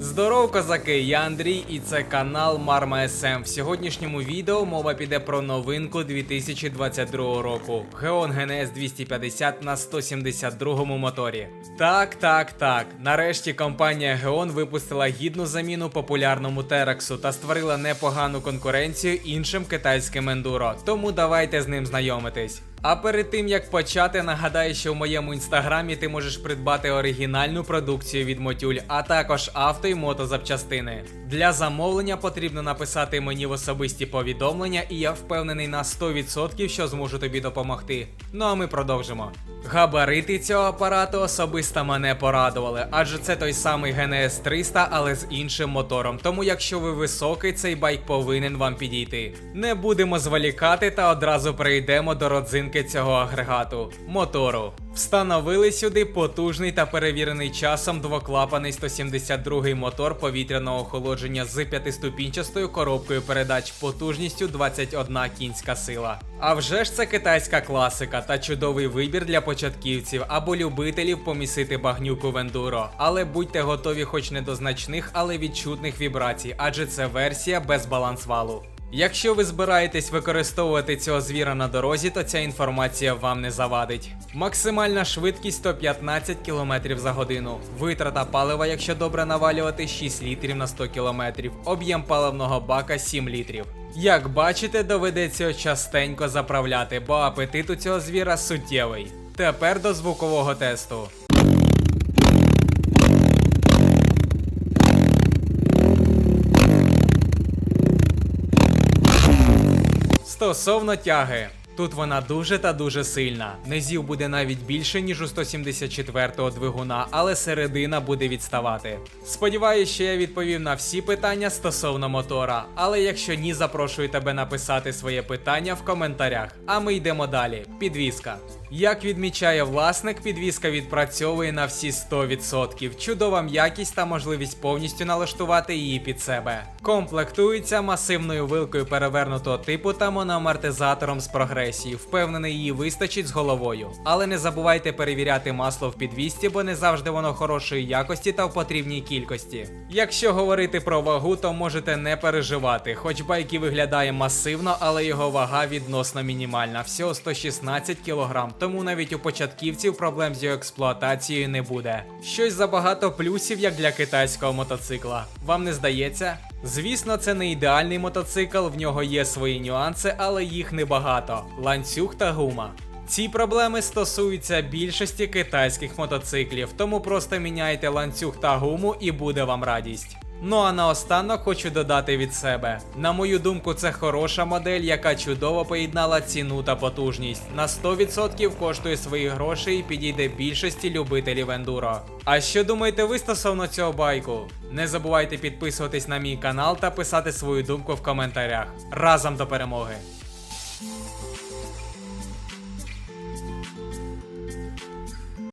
Здоров, козаки! Я Андрій і це канал Марма СМ. В сьогоднішньому відео мова піде про новинку 2022 року. Geon GNS 250 на 172 моторі. Так, так, так. Нарешті компанія Geon випустила гідну заміну популярному Терексу та створила непогану конкуренцію іншим китайським ендуро. Тому давайте з ним знайомитись. А перед тим як почати, нагадаю, що в моєму інстаграмі ти можеш придбати оригінальну продукцію від Мотюль, а також авто і мотозапчастини. Для замовлення потрібно написати мені в особисті повідомлення, і я впевнений на 100%, що зможу тобі допомогти. Ну а ми продовжимо. Габарити цього апарату особисто мене порадували, адже це той самий GNS 300, але з іншим мотором. Тому якщо ви високий, цей байк повинен вам підійти. Не будемо зволікати та одразу перейдемо до родзинки цього агрегату мотору. Встановили сюди потужний та перевірений часом двоклапаний 172 мотор повітряного охолодження з п'ятиступінчастою коробкою передач потужністю 21 кінська сила. А вже ж це китайська класика та чудовий вибір для початківців або любителів помісити багнюку в ендуро. Але будьте готові хоч не до значних, але відчутних вібрацій, адже це версія без балансвалу. Якщо ви збираєтесь використовувати цього звіра на дорозі, то ця інформація вам не завадить. Максимальна швидкість 115 км за годину. Витрата палива, якщо добре навалювати, 6 літрів на 100 км. Об'єм паливного бака 7 літрів. Як бачите, доведеться частенько заправляти, бо апетит у цього звіра суттєвий. Тепер до звукового тесту. Стосовно тяги. Тут вона дуже та дуже сильна. Низів буде навіть більше, ніж у 174-го двигуна, але середина буде відставати. Сподіваюсь, що я відповів на всі питання стосовно мотора. Але якщо ні, запрошую тебе написати своє питання в коментарях. А ми йдемо далі. Підвізка. Як відмічає власник, підвізка відпрацьовує на всі 100%. Чудова м'якість та можливість повністю налаштувати її під себе. Комплектується масивною вилкою перевернутого типу та моноамортизатором з прогресії. Впевнений, її вистачить з головою. Але не забувайте перевіряти масло в підвісці, бо не завжди воно хорошої якості та в потрібній кількості. Якщо говорити про вагу, то можете не переживати, хоч байк і виглядає масивно, але його вага відносно мінімальна, всього 116 кг, тому навіть у початківців проблем з його експлуатацією не буде. Щось забагато плюсів, як для китайського мотоцикла. Вам не здається? Звісно, це не ідеальний мотоцикл, в нього є свої нюанси, але їх небагато. Ланцюг та гума. Ці проблеми стосуються більшості китайських мотоциклів, тому просто міняйте ланцюг та гуму і буде вам радість. Ну а наостанок хочу додати від себе. На мою думку, це хороша модель, яка чудово поєднала ціну та потужність. На 100% коштує свої гроші і підійде більшості любителів ендуро. А що думаєте ви стосовно цього байку? Не забувайте підписуватись на мій канал та писати свою думку в коментарях. Разом до перемоги!